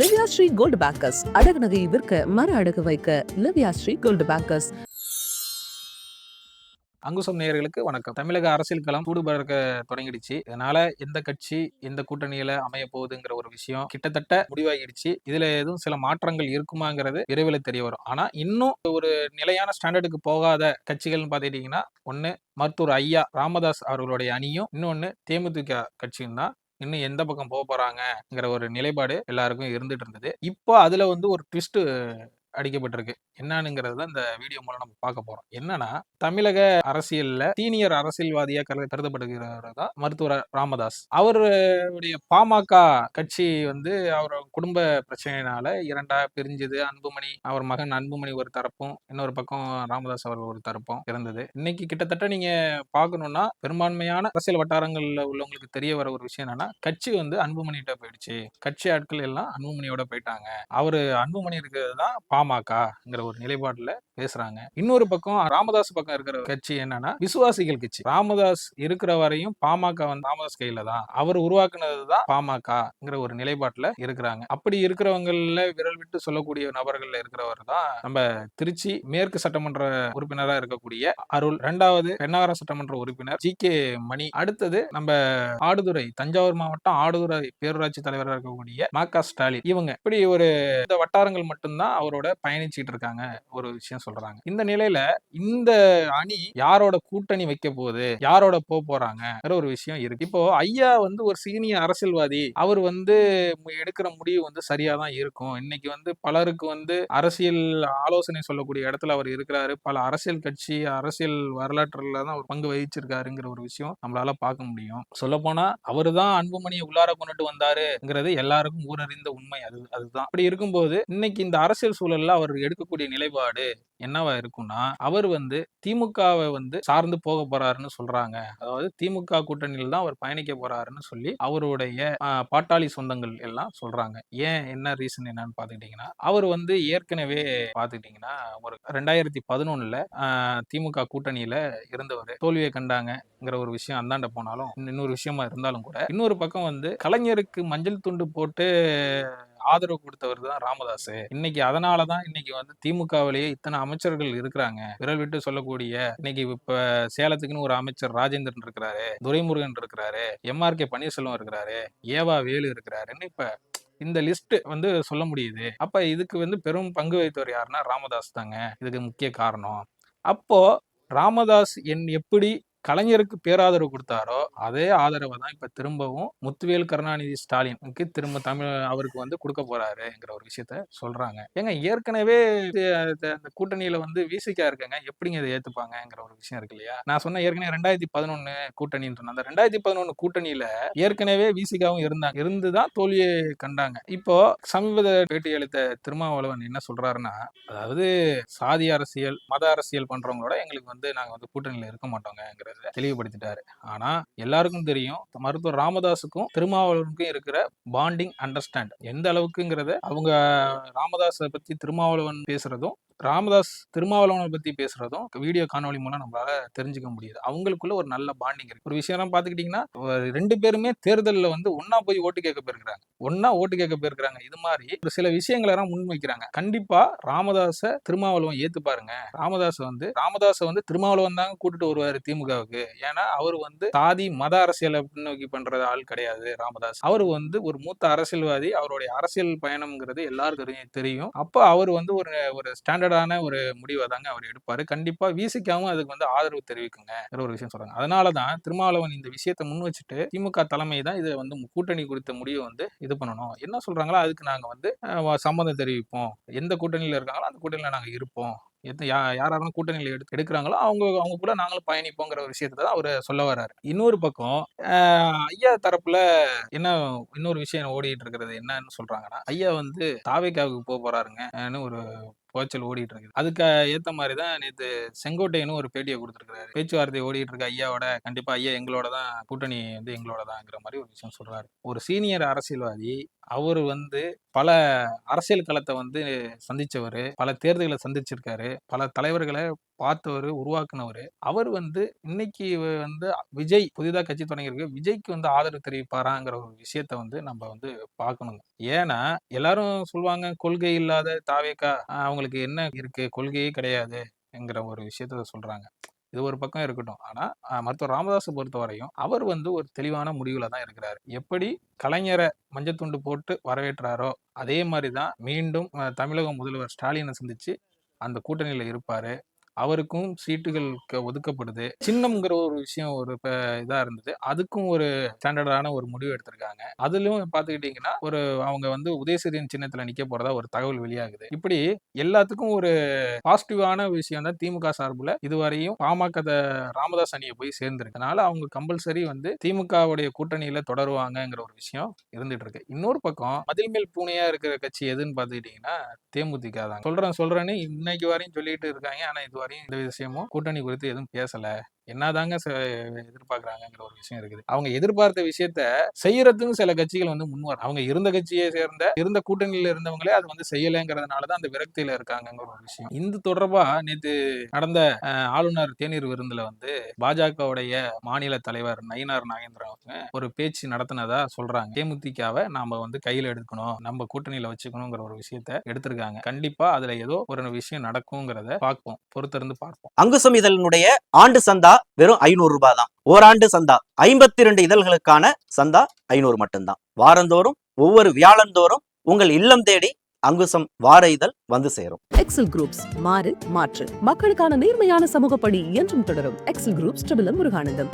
லிவ்யா Sri gold bakers அடகு நகையை விற்க மர அடகு வைக்க லிவ்யா ஸ்ரீ கோல்டு பேக்கர்ஸ் அங்குசம் நேயர்களுக்கு வணக்கம். தமிழக அரசியல் களம் சூடுபறக்க தொடங்கிடுச்சு. அதனால எந்த கட்சி எந்த கூட்டணியில அமைய போகுதுங்கிற ஒரு விஷயம் கிட்டத்தட்ட முடிவாகிடுச்சு இதுல எதுவும் சில மாற்றங்கள் இருக்குமாங்கிறது விரைவில் தெரிய வரும். ஆனா இன்னும் ஒரு நிலையான ஸ்டாண்டர்டுக்கு போகாத கட்சிகள்னு பார்த்துக்கிட்டீங்கன்னா ஒன்னு மருத்துவர் ஐயா ராமதாஸ் அவர்களுடைய அணியும் இன்னொன்னு தேமுதிக கட்சியும் தான். இன்னும் எந்த பக்கம் போக போறாங்கங்கிற ஒரு நிலைப்பாடு எல்லாருக்கும் இருந்துட்டு இருந்தது. இப்போ அதுல வந்து ஒரு ட்விஸ்ட் அடிக்கப்பட்டிருக்கு. என்னன்னுங்கிறது தான் இந்த வீடியோ மூலம் நம்ம பார்க்க போறோம். என்னன்னா தமிழக அரசியல்ல சீனியர் அரசியல்வாதியா கருதப்படுகிறவர் தான் மருத்துவர் ராமதாஸ். அவருடைய பாமக கட்சி வந்து அவர் குடும்ப பிரச்சனையினால இரண்டா பிரிஞ்சது. அன்புமணி அவர் மகன் அன்புமணி ஒரு தரப்பும் இன்னொரு பக்கம் ராமதாஸ் அவர் ஒரு தரப்பும் இருந்தது இன்னைக்கு கிட்டத்தட்ட நீங்க பாக்கணும்னா பெரும்பான்மையான அரசியல் வட்டாரங்கள்ல உள்ளவங்களுக்கு தெரிய வர ஒரு விஷயம் என்னன்னா கட்சி வந்து அன்புமணிகிட்ட போயிடுச்சு. கட்சி ஆட்கள் எல்லாம் அன்புமணியோட போயிட்டாங்க. அவரு அன்புமணி இருக்கிறது தான் பாமகங்கிற ஒரு நிலைப்பாட்டில் பேசுறாங்க. இன்னொரு பக்கம் ராமதாஸ் பக்கம் இருக்கிற கட்சி என்னன்னா விசுவாசிகள் கட்சி. ராமதாஸ் இருக்கிற வரையும் பாமக வந்து ராமதாஸ் கையில தான். அவர் உருவாக்குனது தான் பாமகங்கிற ஒரு நிலைப்பாட்டில் இருக்கிறாங்க. அப்படி இருக்கிறவங்கள விரல் விட்டு சொல்லக்கூடிய நபர்கள் இருக்கிறவர் தான் நம்ம திருச்சி மேற்கு சட்டமன்ற உறுப்பினராக இருக்கக்கூடிய அருள். இரண்டாவது பெண்ணாகரம் சட்டமன்ற உறுப்பினர் ஜி கே மணி. அடுத்தது நம்ம ஆடுதுறை தஞ்சாவூர் மாவட்டம் ஆடுதுறை பேரூராட்சி தலைவராக இருக்கக்கூடிய மா க ஸ்டாலின். இவங்க இப்படி ஒரு இந்த வட்டாரங்கள் மட்டும்தான் அவரோட பயணிச்சுட்டு இருக்காங்க ஒரு விஷயம் சொல்றாங்க. இந்த நிலையில இந்த அணி யாரோட கூட்டணி வைக்க போகுது யாரோட போக போறாங்க ஒரு விஷயம் இருக்கு. இப்போ ஐயா வந்து ஒரு சீனியர் அரசியல்வாதி. அவர் வந்து மு- எடுக்கிற முடிவு வந்து சரியா தான் இருக்கும். இன்னைக்கு வந்து பலருக்கு வந்து அரசியல் ஆலோசனை சொல்லக்கூடிய இடத்துல அவர் இருக்கிறாரு. பல அரசியல் கட்சி அரசியல் வரலாற்றுல தான் அவர் பங்கு வகிச்சிருக்காருங்கிற ஒரு விஷயம் நம்மளால பார்க்க முடியும். சொல்ல போனா அவரு தான் அன்புமணியை உள்ளார கொண்டுட்டு வந்தாருங்கிறது எல்லாருக்கும் ஊரறிந்த உண்மை. அது அதுதான். அப்படி இருக்கும்போது இன்னைக்கு இந்த அரசியல் சூழல் சூழல்ல அவர் எடுக்கக்கூடிய நிலைப்பாடு என்னவா இருக்கும்னா அவர் வந்து திமுகவை வந்து சார்ந்து போக போறாருன்னு சொல்றாங்க. அதாவது திமுக கூட்டணியில் தான் அவர் பயணிக்க போறாருன்னு சொல்லி அவருடைய பாட்டாளி சொந்தங்கள் எல்லாம் சொல்றாங்க. ஏன் என்ன ரீசன் என்னன்னு பாத்துக்கிட்டீங்கன்னா அவர் வந்து ஏற்கனவே பாத்துக்கிட்டீங்கன்னா ஒரு ரெண்டாயிரத்தி பதினொன்னுல திமுக கூட்டணியில இருந்தவர். தோல்வியை கண்டாங்கங்கிற ஒரு விஷயம் அந்தாண்ட போனாலும் இன்னொரு விஷயமா இருந்தாலும் கூட இன்னொரு பக்கம் வந்து கலைஞருக்கு மஞ்சள் துண்டு போட்டு ஆதரவு கொடுத்தவர் தான் ராமதாஸ் இன்னைக்கு அதனால தான் இன்னைக்கு வந்து திமுகவிலேயே இத்தனை அமைச்சர்கள் இருக்கிறாங்க. விரல் விட்டு சொல்லக்கூடிய இன்னைக்கு இப்ப சேலத்துக்குன்னு ஒரு அமைச்சர் ராஜேந்திரன் இருக்கிறாரு துரைமுருகன் இருக்கிறாரு எம்ஆர் கே பன்னீர்செல்வம் இருக்கிறாரு ஏவா வேலு இருக்கிறாருன்னு இப்ப இந்த லிஸ்ட் வந்து சொல்ல முடியுது. அப்ப இதுக்கு வந்து பெரும் பங்கு வகித்தவர் யாருன்னா ராமதாஸ் தாங்க. இதுக்கு முக்கிய காரணம். அப்போ ராமதாஸ் என் எப்படி கலைஞருக்கு பேராதரவு கொடுத்தாரோ அதே ஆதரவை தான் இப்ப திரும்பவும் முத்துவேல் கருணாநிதி ஸ்டாலினுக்கு திரும்ப தமிழ் அவருக்கு வந்து கொடுக்க போறாருங்கிற ஒரு விஷயத்த சொல்றாங்க. ஏங்க ஏற்கனவே இது, அந்த கூட்டணியில வந்து வீசிக்கா இருக்குங்க? எப்படிங்க இதை ஏத்துப்பாங்கிற ஒரு விஷயம் இருக்கு இல்லையா? நான் சொன்ன ஏற்கனவே ரெண்டாயிரத்தி பதினொன்னு கூட்டணின்னு சொன்னேன். அந்த ரெண்டாயிரத்தி பதினொன்னு கூட்டணியில ஏற்கனவே விசிகாவும் இருந்தாங்க. இருந்துதான் தோல்வியை கண்டாங்க. இப்போ சமீப பேட்டி அளித்த திருமாவளவன் என்ன சொல்றாருன்னா அதாவது சாதி அரசியல் மத அரசியல் பண்றவங்களோட எங்களுக்கு வந்து நாங்க வந்து கூட்டணியில இருக்க மாட்டோங்கிறத தெளிவுபடுத்திட்டாரு. ஆனா எல்லாருக்கும் தெரியும் மருத்துவர் ராமதாஸுக்கும் திருமாவளவனுக்கும் இருக்கிற பாண்டிங் அண்டர்ஸ்டாண்ட் எந்த அளவுக்குங்கிறத அவங்க ராமதாஸை பத்தி திருமாவளவன் பேசுறதும் ராமதாஸ் திருமாவளவனை பத்தி பேசுறதும் வீடியோ காணொலி மூலம் நம்மளால தெரிஞ்சுக்க முடியுது. அவங்களுக்குள்ள ஒரு நல்ல பாண்டிங் இருக்கு. ஒரு விஷயம் பாத்துக்கிட்டீங்கன்னா ரெண்டு பேருமே தேர்தலில் வந்து ஒன்றா போய் ஓட்டு கேட்க போயிருக்கிறாங்க. ஒன்றா ஓட்டு கேட்க போயிருக்கிறாங்க. இது மாதிரி ஒரு சில விஷயங்களை எல்லாம் முன்வைக்கிறாங்க. கண்டிப்பா ராமதாஸை திருமாவளவன் ஏத்து பாருங்க. ராமதாஸ் வந்து ராமதாஸை வந்து திருமாவளவன் தாங்க கூட்டிட்டு வருவாரு திமுகவுக்கு. ஏன்னா அவர் வந்து சாதி மத அரசியலை பின்னோக்கி பண்ற ஆள் கிடையாது ராமதாஸ். அவர் வந்து ஒரு மூத்த அரசியல்வாதி. அவருடைய அரசியல் பயணம்ங்கிறது எல்லாருக்கும் தெரியும். அப்போ அவர் வந்து ஒரு ஒரு ஸ்டாண்டர்ட் ஸ்டாண்டர்டான ஒரு முடிவை தாங்க அவர் எடுப்பாரு. கண்டிப்பா விசிக்காவும் அதுக்கு வந்து ஆதரவு தெரிவிக்குங்க. ஒரு விஷயம் சொல்றாங்க. அதனாலதான் திருமாவளவன் இந்த விஷயத்தை முன் வச்சுட்டு திமுக தலைமை தான் இதை வந்து கூட்டணி குறித்த முடிவை வந்து இது பண்ணணும். என்ன சொல்றாங்களோ அதுக்கு நாங்க வந்து சம்மந்தம் தெரிவிப்போம். எந்த கூட்டணியில இருக்காங்களோ அந்த கூட்டணியில நாங்க இருப்போம். எந்த யா யாராலும் கூட்டணியில் எடுத்து எடுக்கிறாங்களோ அவங்க அவங்க கூட நாங்களும் பயணிப்போங்கிற ஒரு விஷயத்தை தான் அவர் சொல்ல வர்றாரு. இன்னொரு பக்கம் ஐயா தரப்புல என்ன இன்னொரு விஷயம் ஓடிட்டு இருக்கிறது என்னன்னு சொல்றாங்கன்னா ஐயா வந்து தாவேக்காவுக்கு போக போறாருங்கன்னு ஒரு கோச்சல் ஓடிட்டு இருக்குது அதுக்கு ஏத்த மாதிரி தான் நேத்து செங்கோட்டையனும் ஒரு பேட்டியை கொடுத்துருக்காரு பேச்சுவார்த்தை ஓடிட்டு இருக்க ஐயாவோட கண்டிப்பா ஐயா எங்களோட தான் கூட்டணி வந்து எங்களோட தான்ங்கிற மாதிரி ஒரு விஷயம் சொல்றாரு. ஒரு சீனியர் அரசியல்வாதி அவர் வந்து பல அரசியல் களத்தை வந்து சந்திச்சவர் பல தேர்தல்களை சந்திச்சிருக்காரு பல தலைவர்களை பார்த்தவர் உருவாக்குனவர். அவர் வந்து இன்னைக்கு வந்து விஜய் புதிதாக கட்சி தொடங்கியிருக்கு. விஜய்க்கு வந்து ஆதரவு தெரிவிப்பாராங்கிற ஒரு விஷயத்த வந்து நம்ம வந்து பார்க்கணுங்க. ஏன்னா எல்லாரும் சொல்லுவாங்க கொள்கை இல்லாத தாவேக்கா அவங்களுக்கு என்ன இருக்கு? கொள்கையே கிடையாதுங்கிற ஒரு விஷயத்த சொல்றாங்க. இது ஒரு பக்கம் இருக்கட்டும். ஆனா மருத்துவர் ராமதாஸை பொறுத்த வரையும் அவர் வந்து ஒரு தெளிவான முடிவுல தான் இருக்கிறாரு. எப்படி கலைஞரை மஞ்சத்துண்டு போட்டு வரவேற்றாரோ அதே மாதிரி தான் மீண்டும் தமிழக முதல்வர் ஸ்டாலினை சந்திச்சு அந்த கூட்டணியில இருப்பாரு. அவருக்கும் சீட்டுகள் ஒதுக்கப்படுது. சின்னம்ங்கிற ஒரு விஷயம் ஒரு இதா இருந்தது. அதுக்கும் ஒரு ஸ்டாண்டர்டான ஒரு முடிவு எடுத்திருக்காங்க. அதுலயும் பாத்துக்கிட்டீங்கன்னா ஒரு அவங்க வந்து உதயசூரியன் சின்னத்துல நிக்க போறதா ஒரு தகவல் வெளியாகுது. இப்படி எல்லாத்துக்கும் ஒரு பாசிட்டிவான விஷயம் தான் திமுக சார்புல இதுவரையும் பாமக ராமதாஸ் அணியை போய் சேர்ந்திருக்கனால அவங்க கம்பல்சரி வந்து திமுகவுடைய கூட்டணியில தொடருவாங்கங்கிற ஒரு விஷயம் இருந்துட்டு இருக்கு இன்னொரு பக்கம் மதில் மேல் பூனையா இருக்கிற கட்சி எதுன்னு பாத்துக்கிட்டீங்கன்னா தேமுதிக தான். சொல்றேன் சொல்றேன்னு இன்னைக்கு வரையும் சொல்லிட்டு இருக்காங்க. ஆனா இது வரையும் இந்த விஷயமும் கூட்டணி குறித்து எதுவும் பேசல. என்னதாங்க ச- ஒரு விஷயம் இருக்குது. அவங்க எதிர்பார்த்த விஷயத்த செய்யறதுக்கும் சில கட்சிகள் வந்து முன்வர அவங்க இருந்த கட்சியை சேர்ந்த இருந்த கூட்டணியில இருந்தவங்களே அது வந்து செய்யலைங்கிறதுனாலதான் அந்த விரக்தியில இருக்காங்கங்கிற ஒரு விஷயம். இந்த தொடர்பா நேத்து நடந்த ஆளுநர் தேநீர் விருந்துல வந்து பாஜகவுடைய மாநில தலைவர் நயினார் நாகேந்திரன் அவங்க ஒரு பேச்சு நடத்தினதா சொல்றாங்க. தேமுதிகாவை நாம வந்து கையில எடுக்கணும் நம்ம கூட்டணியில வச்சுக்கணுங்கிற ஒரு விஷயத்த எடுத்திருக்காங்க. கண்டிப்பா அதுல ஏதோ ஒரு விஷயம் நடக்குங்கிறத பார்ப்போம் பொறுத்திருந்து பார்ப்போம். அங்குசம் இதழினுடைய ஆண்டு சந்தா வெறும் ஐநூறு ரூபாய் தான் ஓராண்டு சந்தா. ஐம்பத்தி ரெண்டு இதழ்களுக்கான சந்தா ஐநூறு மட்டும்தான். வாரந்தோறும் ஒவ்வொரு வியாழந்தோறும் உங்கள் இல்லம் தேடி அங்குசம் வார இதழ் வந்து சேரும். எக்ஸல் குரூப்ஸ் மாறு மாற்று. மக்களுக்கான நேர்மையான சமூக பணி என்றும் தொடரும். XL groups Muruganandam